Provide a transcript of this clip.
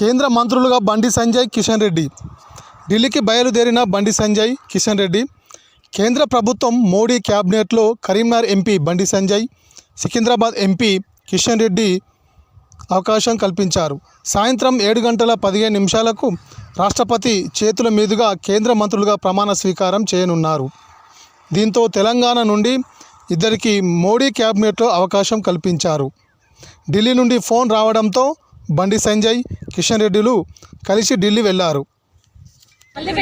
కేంద్ర మంత్రులుగా బండి సంజయ్ కిషన్ రెడ్డి. ఢిల్లీకి బయలుదేరిన బండి సంజయ్ కిషన్ రెడ్డి. కేంద్ర ప్రభుత్వం మోడీ క్యాబినెట్లో కరీంనగర్ ఎంపీ బండి సంజయ్ సికింద్రాబాద్ ఎంపీ కిషన్ రెడ్డి అవకాశం కల్పించారు. సాయంత్రం ఏడు గంటల పదిహేను నిమిషాలకు రాష్ట్రపతి చేతుల మీదుగా కేంద్ర మంత్రులుగా ప్రమాణ స్వీకారం చేయనున్నారు. దీంతో తెలంగాణ నుండి ఇద్దరికి మోడీ క్యాబినెట్లో అవకాశం కల్పించారు. ఢిల్లీ నుండి ఫోన్ రావడంతో బండి సంజయ్ కిషన్ రెడ్డిలు కలిసి ఢిల్లీ వెళ్ళారు ఆల్ ది